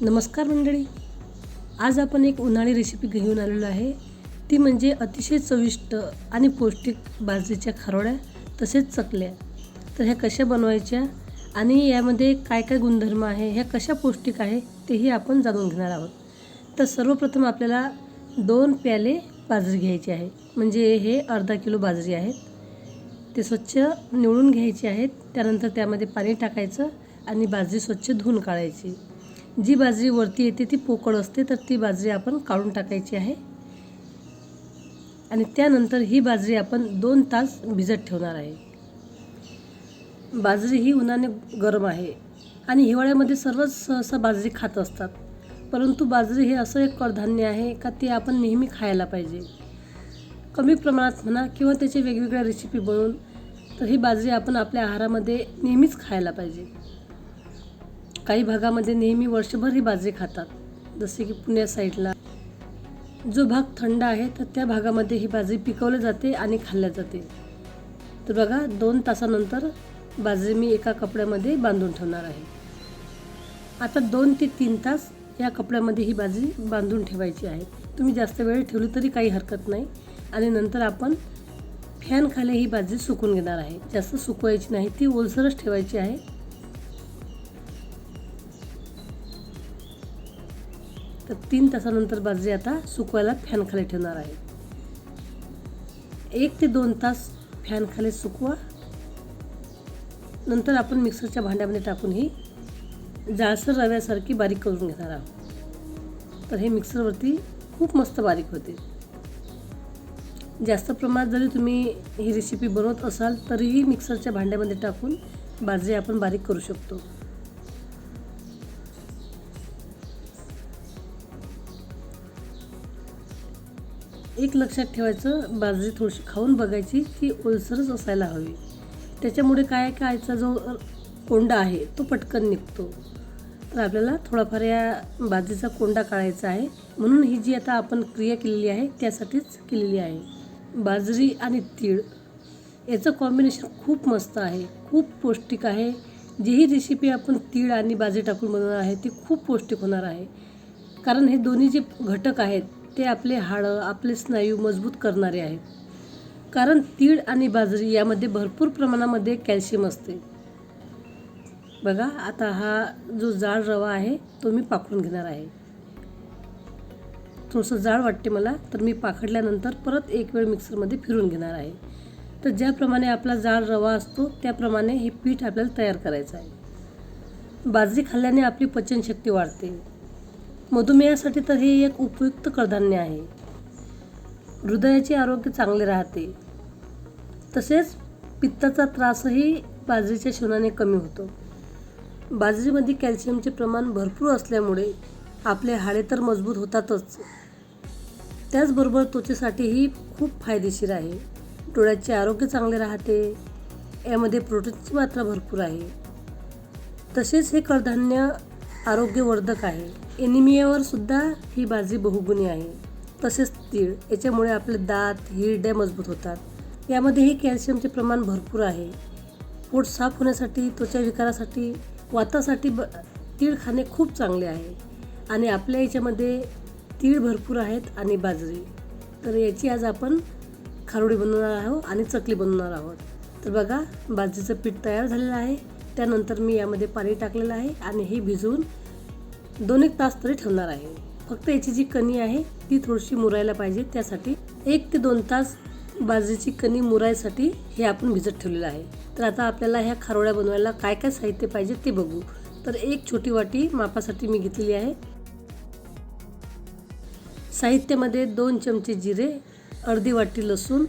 नमस्कार मंडळी. आज आपण एक उन्हाळी रेसिपी घेऊन आलेलो आहे. ती म्हणजे अतिशय चविष्ट आणि पौष्टिक बाजरीच्या खारोड्या तसेच चकल्या. तर ह्या कशा बनवायच्या आणि यामध्ये काय काय गुणधर्म आहे ह्या कशा पौष्टिक आहे तेही आपण जाणून घेणार आहोत. तर सर्वप्रथम आपल्याला दोन प्याले बाजरी घ्यायची आहे म्हणजे हे अर्धा किलो बाजरी आहेत. ते स्वच्छ निवडून घ्यायचे आहेत. त्यानंतर त्यामध्ये पाणी टाकायचं आणि बाजरी स्वच्छ धुवून काढायची. जी बाजरी वरती येते ती पोकळ असते तर ती बाजरी आपण काढून टाकायची आहे. आणि त्यानंतर ही बाजरी आपण दोन तास भिजत ठेवणार आहे. बाजरी ही उन्हाने गरम आहे आणि हिवाळ्यामध्ये सर्वच सहसा बाजरी खात असतात. परंतु बाजरी हे असं एक कडधान्य आहे का ते आपण नेहमी खायला पाहिजे. कमी प्रमाणात म्हणा किंवा त्याचे वेगवेगळ्या रेसिपी बनवून तर ही बाजरी आपण आपल्या आहारामध्ये नेहमीच खायला पाहिजे. काही भागामध्ये नेहमी वर्षभर ही बाजरी खातात. जसे की पुण्या साईडला. जो भाग थंड आहे तर त्या भागामध्ये ही बाजरी पिकवली जाते आणि खाल्ल्या जाते. तर बघा दोन तासानंतर बाजरी मी एका कपड्यामध्ये बांधून ठेवणार आहे. आता दोन ते तीन तास या कपड्यामध्ये ही बाजरी बांधून ठेवायची आहे. तुम्ही जास्त वेळ ठेवली तरी काही हरकत नाही. आणि नंतर आपण फॅनखाली ही बाजरी सुकून घेणार आहे. जास्त सुकवायची नाही ती ओलसरच ठेवायची आहे. तीन तासानंतर बाजरी आता सुकवायला फॅनखाली ठेवणार आहे. एक ते दोन तास फॅनखाली सुकवा. नंतर आपण मिक्सरच्या भांड्यामध्ये टाकून ही जाळसर रव्यासारखी बारीक करून घेणार आहोत. तर हे मिक्सरवरती खूप मस्त बारीक होते. जास्त प्रमाणात जरी तुम्ही ही रेसिपी बनवत असाल तरीही मिक्सरच्या भांड्यामध्ये टाकून बाजरी आपण बारीक करू शकतो. एक लक्षात ठेवायचं बाजरी थोडीशी खाऊन बघायची ती ओलसरच असायला हवी. त्याच्यामुळे काय कायचा जो कोंडा आहे तो पटकन निघतो. तर आपल्याला थोडाफार या बाजरीचा कोंडा काढायचा आहे. म्हणून ही जी आता आपण क्रिया केलेली आहे त्यासाठीच केलेली आहे. बाजरी आणि तीळ याचं कॉम्बिनेशन खूप मस्त आहे. खूप पौष्टिक आहे. जी ही रेसिपी आपण तीळ आणि बाजरी टाकून बनवणार आहे ती खूप पौष्टिक होणार आहे. कारण हे दोन्ही जे घटक आहेत ते आपले हाडं आपले स्नायू मजबूत करणारे आहेत. कारण तीळ आणि बाजरी यामध्ये भरपूर प्रमाणामध्ये कॅल्शियम असते. बघा आता हा जो जाड रवा आहे तो मी पाकडून घेणार आहे. थोडंसं जाड वाटते मला तर मी पाखडल्यानंतर परत एक वेळ मिक्सरमध्ये फिरून घेणार आहे. तर ज्याप्रमाणे आपला जाड रवा असतो त्याप्रमाणे हे पीठ आपल्याला तयार करायचं आहे. बाजरी खाल्ल्याने आपली पचनशक्ती वाढते. मधुमेहासाठी तर हे एक उपयुक्त कडधान्य आहे. हृदयाचे आरोग्य चांगले राहते. तसेच पित्ताचा त्रासही बाजरीच्या शिवणाने कमी होतो. बाजरीमध्ये कॅल्शियमचे प्रमाण भरपूर असल्यामुळे आपले हाडे तर मजबूत होतातच. त्याचबरोबर त्वचेसाठीही खूप फायदेशीर आहे. डोळ्याचे आरोग्य चांगले राहते. यामध्ये प्रोटीनची मात्रा भरपूर आहे. तसेच हे कडधान्य आरोग्यवर्धक आहे. एनिमियावर सुद्धा ही भाजी बहुगुणी आहे. तसेच तीळ याच्यामुळे आपले दात हिरड्या मजबूत होतात. यामध्येही कॅल्शियमचे प्रमाण भरपूर आहे. पोट साफ होण्यासाठी त्वचा विकारासाठी वातासाठी ब तीळ खाणे खूप चांगले आहे. आणि आपल्या याच्यामध्ये तीळ भरपूर आहेत आणि बाजरी. तर याची आज आपण खारोडी बनवणार आहोत आणि चकली बनवणार आहोत. तर बघा बाजरीचं पीठ तयार झालेलं आहे. त्यानंतर मी यामध्ये पाणी टाकलेलं आहे आणि हे भिजवून दोन एक तास तरी ठेवणार आहे. फक्त याची जी कणी आहे ती थोडीशी मुरायला पाहिजे. त्यासाठी एक ते दोन तास बाजरीची कणी मुरायसाठी हे आपण भिजत ठेवलेलं आहे. तर आता आपल्याला ह्या खारोळ्या बनवायला काय काय साहित्य पाहिजे ते बघू. तर एक छोटी वाटी मापासाठी मी घेतलेली आहे. साहित्यामध्ये दोन चमचे जिरे अर्धी वाटी लसूण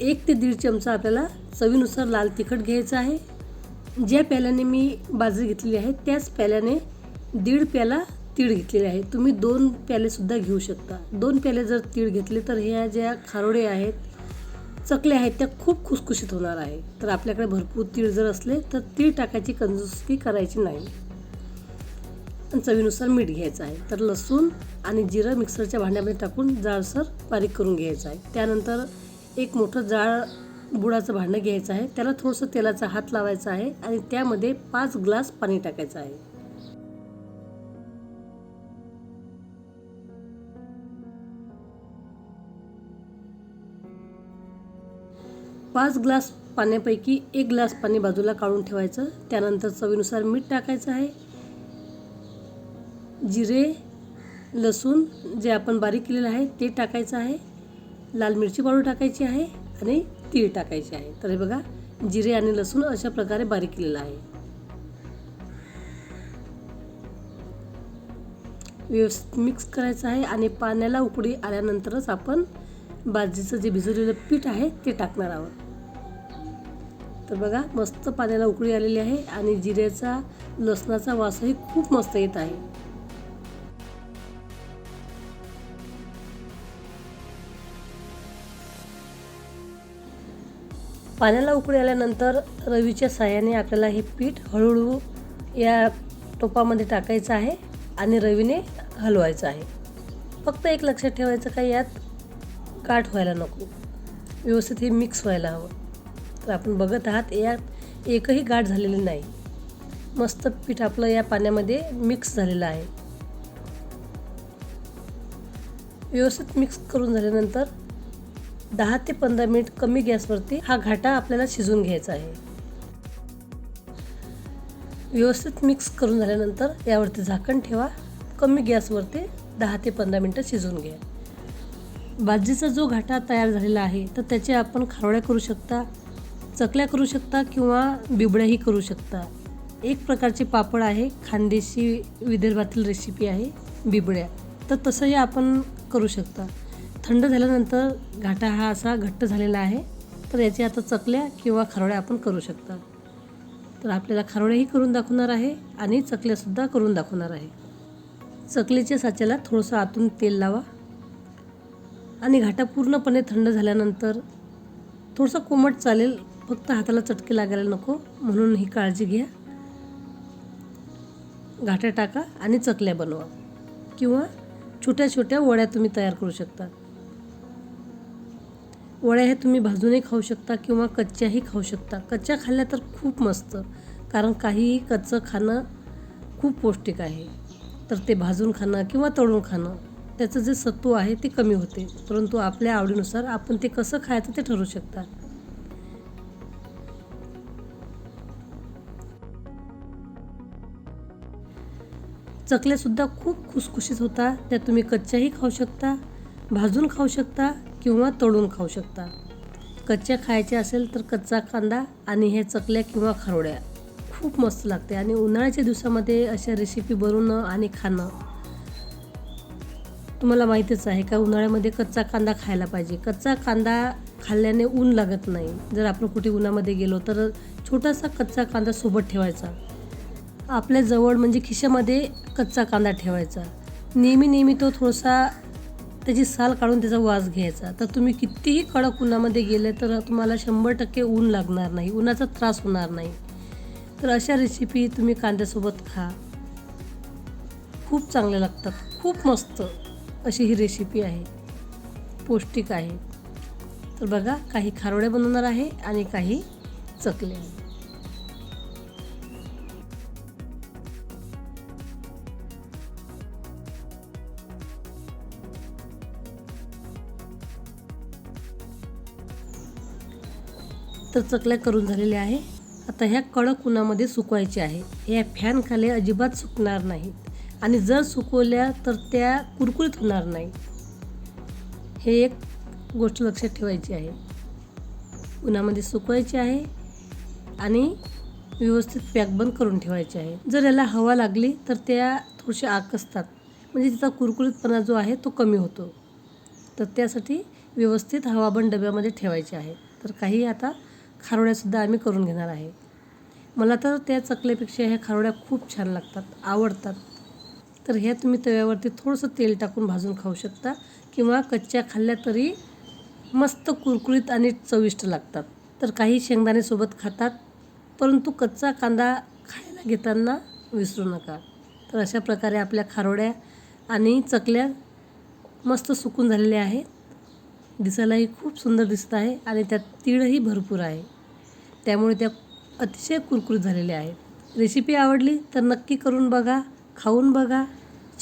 एक ते दीड चमचा आपल्याला चवीनुसार लाल तिखट घ्यायचं आहे. ज्या प्याल्याने मी बाजरी घेतलेली आहे त्याच प्याल्याने दीड प्याला तीळ घेतलेले आहे. तुम्ही दोन प्यालेसुद्धा घेऊ शकता. दोन प्याले जर तीळ घेतले तर ह्या ज्या खारोडे आहेत चकले आहेत त्या खूप खुसखुशीत होणार आहे. तर आपल्याकडे भरपूर तीळ जर असले तर तीळ टाकायची कंजूसकी करायची नाही. आणि चवीनुसार मीठ घ्यायचं आहे. तर लसूण आणि जिरं मिक्सरच्या भांड्यामध्ये टाकून जाळसर बारीक करून घ्यायचं आहे. त्यानंतर एक मोठं जाळ बुडाचं भांडं घ्यायचं आहे. त्याला थोडंसं तेलाचा हात लावायचा आहे आणि त्यामध्ये पाच ग्लास पाणी टाकायचं आहे. पाच ग्लास पाण्यापैकी एक ग्लास पाणी बाजूला काढून ठेवायचं. त्यानंतर चवीनुसार मीठ टाकायचं आहे. जिरे लसूण जे आपण बारीक केलेलं आहे ते टाकायचं आहे. लाल मिरची पावडर टाकायची आहे आणि तीळ टाकायचे आहे. तर हे बघा जिरे आणि लसूण अशा प्रकारे बारीक केलेलं आहे. व्यवस्थित मिक्स करायचं आहे आणि पाण्याला उकडी आल्यानंतरच आपण बाजरीचं जे भिजवलेलं पीठ आहे ते टाकणार आहोत. तर बघा मस्त पाण्याला उकळी आलेली आहे आणि जिऱ्याचा लसणाचा वासही खूप मस्त येत आहे. पाण्याला उकळी आल्यानंतर रवीच्या साह्याने आपल्याला हे पीठ हळूहळू या टोपामध्ये टाकायचं आहे आणि रवीने हलवायचं आहे. फक्त एक लक्षात ठेवायचं का यात? गाठ व्हायला नको. व्यवस्थित हे मिक्स व्हायला हवं. तर आपण बघत आहात यात एकही गाठ झालेली नाही. मस्त पीठ आपलं या पाण्यामध्ये मिक्स झालेलं आहे. व्यवस्थित मिक्स करून झाल्यानंतर दहा ते पंधरा मिनिट कमी गॅसवरती हा घाटा आपल्याला शिजवून घ्यायचा आहे. व्यवस्थित मिक्स करून झाल्यानंतर यावरती झाकण ठेवा. कमी गॅसवरती दहा ते पंधरा मिनटं शिजवून घ्या. बाजरीचा जो घाटा तयार झालेला आहे तर त्याचे आपण खारोळ्या करू शकता. चकल्या करू शकता किंवा बिबड्याही करू शकता. एक प्रकारचे पापड आहे खानदेशी विदर्भातील रेसिपी आहे बिबड्या. तर तसंही आपण करू शकता. थंड झाल्यानंतर घाटा हा असा घट्ट झालेला आहे तर याची आता चकल्या किंवा खारोड्या आपण करू शकता. तर आपल्याला खारोड्याही करून दाखवणार आहे आणि चकल्यासुद्धा करून दाखवणार आहे. चकलीच्या साच्याला थोडंसं आतून तेल लावा आणि घाटा पूर्णपणे थंड झाल्यानंतर थोडंसं कोमट चालेल फक्त हाताला चटके लागायला नको म्हणून ही काळजी घ्या. घाट्या टाका आणि चकल्या बनवा. किंवा छोट्या छोट्या वड्या तुम्ही तयार करू शकता. वड्या ह्या तुम्ही भाजूनही खाऊ शकता किंवा कच्च्याही खाऊ शकता. कच्च्या खाल्ल्या तर खूप मस्त कारण काहीही कच्चं खाणं खूप पौष्टिक आहे. तर ते भाजून खाणं किंवा तळून खाणं त्याचं जे सत्व आहे ते कमी होते. परंतु आपल्या आवडीनुसार आपण ते कसं खायचं ते ठरवू शकता. चकल्यासुद्धा खूप खुसखुशीत होता. त्या तुम्ही कच्च्याही खाऊ शकता भाजून खाऊ शकता किंवा तळून खाऊ शकता. कच्च्या खायच्या असेल तर कच्चा कांदा आणि हे चकल्या किंवा खारोड्या. खूप मस्त लागते आणि उन्हाळ्याच्या दिवसामध्ये अशा रेसिपी बनवणं आणि खाणं. तुम्हाला माहीतच आहे का उन्हाळ्यामध्ये कच्चा कांदा खायला पाहिजे. कच्चा कांदा खाल्ल्याने ऊन लागत नाही. जर आपण कुठे उन्हामध्ये गेलो तर छोटासा कच्चा कांदा सोबत ठेवायचा. आपल्या जवळ म्हणजे खिशामध्ये कच्चा कांदा ठेवायचा. नेहमी नेहमी तो थोडासा त्याची साल काढून त्याचा वास घ्यायचा. तर तुम्ही कितीही कडक उन्हामध्ये गेले तर तुम्हाला शंभर टक्के ऊन लागणार नाही. उन्हाचा त्रास होणार नाही. तर अशा रेसिपी तुम्ही कांद्यासोबत खा. खूप चांगल्या लागतात. खूप मस्त अशी ही रेसिपी आहे. पौष्टिक आहे. तर बघा काही खारोड्या बनवणार आहे आणि काही चकले तर चकल्या करून झालेल्या आहे. आता ह्या कडक उन्हामध्ये सुकवायच्या आहे. या फॅनखाली अजिबात सुकणार नाहीत. आणि जर सुकवल्या तर त्या कुरकुरीत होणार नाही हे एक गोष्ट लक्षात ठेवायची आहे. उन्हामध्ये सुकवायची आहे आणि व्यवस्थित पॅकबंद करून ठेवायचे आहे. जर याला हवा लागली तर त्या थोडशा आकसतात. म्हणजे तिचा कुरकुरीतपणा जो आहे तो कमी होतो. तर त्यासाठी व्यवस्थित हवाबंद डब्यामध्ये ठेवायचे आहे. तर काही आता खारोड्यासुद्धा आम्ही करून घेणार आहे. मला तर त्या चकल्यापेक्षा ह्या खारोड्या खूप छान लागतात आवडतात. तर ह्या तुम्ही तव्यावरती थोडंसं तेल टाकून भाजून खाऊ शकता किंवा कच्च्या खाल्ल्या तरी मस्त कुरकुरीत आणि चविष्ट लागतात. तर काही शेंगदाणेसोबत खातात परंतु कच्चा कांदा खायला घेताना विसरू नका. तर अशा प्रकारे आपल्या खारोड्या आणि चकल्या मस्त सुकून झालेल्या आहेत. दिसायलाही खूप सुंदर दिसत आहे आणि त्यात तीळही भरपूर आहे. त्यामुळे त्या अतिशय कुरकुरीत झालेल्या आहेत. रेसिपी आवडली तर नक्की करून बघा खाऊन बघा.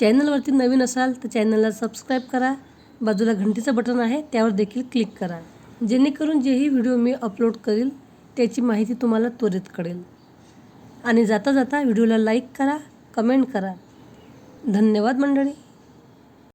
चॅनलवरती नवीन असाल तर चॅनलला सबस्क्राईब करा. बाजूला घंटीचं बटन आहे त्यावर देखील क्लिक करा. जेणेकरून जेही व्हिडिओ मी अपलोड करेल त्याची माहिती तुम्हाला त्वरित कळेल. आणि जाता जाता व्हिडिओला लाईक करा कमेंट करा. धन्यवाद मंडळी.